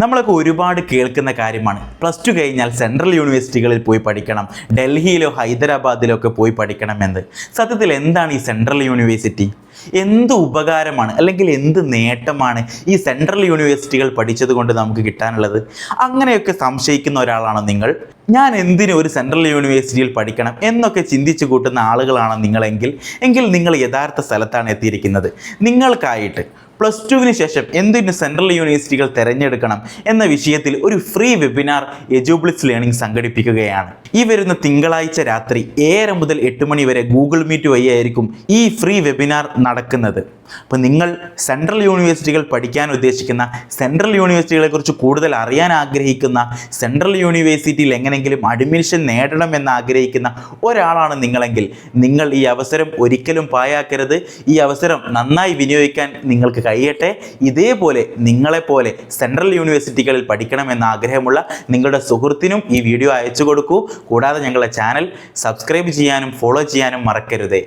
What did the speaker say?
നമ്മളൊക്കെ ഒരുപാട് കേൾക്കുന്ന കാര്യമാണ്. പ്ലസ് ടു കഴിഞ്ഞാൽ സെൻട്രൽ യൂണിവേഴ്സിറ്റികളിൽ പോയി പഠിക്കണം. ഡൽഹിയിലോ ഹൈദരാബാദിലോ ഒക്കെ പോയി പഠിക്കണം എന്ന്. സത്യത്തിൽ എന്താണ് ഈ സെൻട്രൽ യൂണിവേഴ്സിറ്റി എന്ത് ഉപകാരമാണ്? അല്ലെങ്കിൽ എന്ത് നേട്ടമാണ് ഈ സെൻട്രൽ യൂണിവേഴ്സിറ്റികൾ പഠിച്ചത് കൊണ്ട് നമുക്ക് കിട്ടാനുള്ളത്? അങ്ങനെയൊക്കെ സംശയിക്കുന്ന ഒരാളാണോ നിങ്ങൾ? ഞാൻ എന്തിനു ഒരു സെൻട്രൽ യൂണിവേഴ്സിറ്റിയിൽ പഠിക്കണം എന്നൊക്കെ ചിന്തിച്ചു കൂട്ടുന്ന ആളുകളാണ് നിങ്ങളെങ്കിൽ? എങ്കിൽ നിങ്ങൾ യഥാർത്ഥ സ്ഥലത്താണ് എത്തിയിരിക്കുന്നത്. നിങ്ങൾക്കായിട്ട് പ്ലസ് ടുവിന് ശേഷം എന്തിന് സെൻട്രൽ യൂണിവേഴ്സിറ്റികൾ തിരഞ്ഞെടുക്കണം എന്ന വിഷയത്തിൽ ഒരു ഫ്രീ വെബിനാർ എജുബ്ലിസ് ലേണിംഗ് സംഘടിപ്പിക്കുകയാണ്. ഈ വരുന്ന തിങ്കളാഴ്ച രാത്രി ഏഴര മുതൽ എട്ട് മണി വരെ ഗൂഗിൾ മീറ്റ് വഴിയായിരിക്കും ഈ ഫ്രീ വെബിനാർ നടക്കുന്നത്. അപ്പോൾ നിങ്ങൾ സെൻട്രൽ യൂണിവേഴ്സിറ്റികൾ പഠിക്കാൻ ഉദ്ദേശിക്കുന്ന സെൻട്രൽ യൂണിവേഴ്സിറ്റികളെക്കുറിച്ച് കൂടുതൽ അറിയാൻ ആഗ്രഹിക്കുന്ന സെൻട്രൽ യൂണിവേഴ്സിറ്റിയിൽ എങ്ങനെയെങ്കിലും അഡ്മിഷൻ നേടണമെന്ന് ആഗ്രഹിക്കുന്ന ഒരാളാണ് നിങ്ങളെങ്കിൽ നിങ്ങൾ ഈ അവസരം ഒരിക്കലും പായാക്കരുത് ഈ അവസരം നന്നായി വിനിയോഗിക്കാൻ നിങ്ങൾക്ക് കഴിയട്ടെ. ഇതേപോലെ നിങ്ങളെപ്പോലെ സെൻട്രൽ യൂണിവേഴ്സിറ്റികളിൽ പഠിക്കണമെന്ന ആഗ്രഹമുള്ള നിങ്ങളുടെ സുഹൃത്തിനും ഈ വീഡിയോ അയച്ചു കൊടുക്കൂ. കൂടാതെ ഞങ്ങളുടെ ചാനൽ സബ്സ്ക്രൈബ് ചെയ്യാനും ഫോളോ ചെയ്യാനും മറക്കരുതേ.